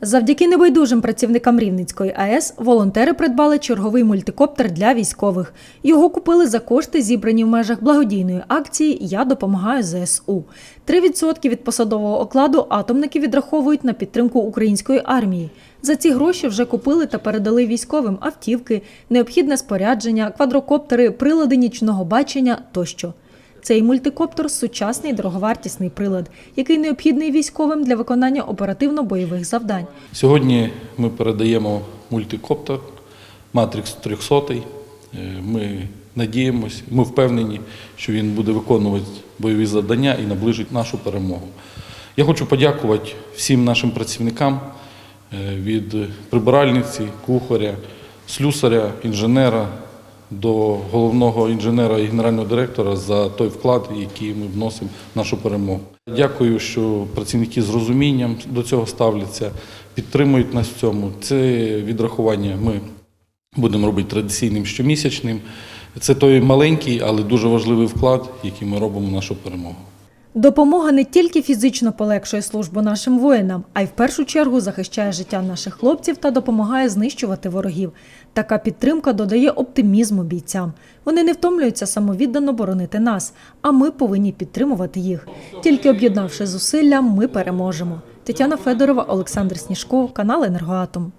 Завдяки небайдужим працівникам Рівненської АЕС волонтери придбали черговий мультикоптер для військових. Його купили за кошти, зібрані в межах благодійної акції Я допомагаю ЗСУ. 3% від посадового окладу атомники відраховують на підтримку української армії. За ці гроші вже купили та передали військовим автівки, необхідне спорядження, квадрокоптери, прилади нічного бачення тощо. Цей мультикоптер сучасний дороговартісний прилад, який необхідний військовим для виконання оперативно-бойових завдань. Сьогодні ми передаємо мультикоптер Матрix 300. Е, Ми надіємося, ми впевнені, що він буде виконувати бойові завдання і наближить нашу перемогу. Я хочу подякувати всім нашим працівникам е, від прибиральниці, кухаря, слюсаря, інженера до головного інженера і генерального директора за той вклад, який ми вносимо в нашу перемогу. Дякую, що працівники з розумінням до цього ставляться, підтримують нас в цьому. Це відрахування ми будемо робити традиційним щомісячним. Це той маленький, але дуже важливий вклад, який ми робимо в нашу перемогу. Допомога не тільки фізично полегшує службу нашим воїнам, а й в першу чергу захищає життя наших хлопців та допомагає знищувати ворогів. Така підтримка додає оптимізму бійцям. Вони не втомлюються самовіддано боронити нас, а ми повинні підтримувати їх. Тільки об'єднавши зусилля, ми переможемо. Тетяна Федорова, Олександр Сніжко, канал Енергоатом.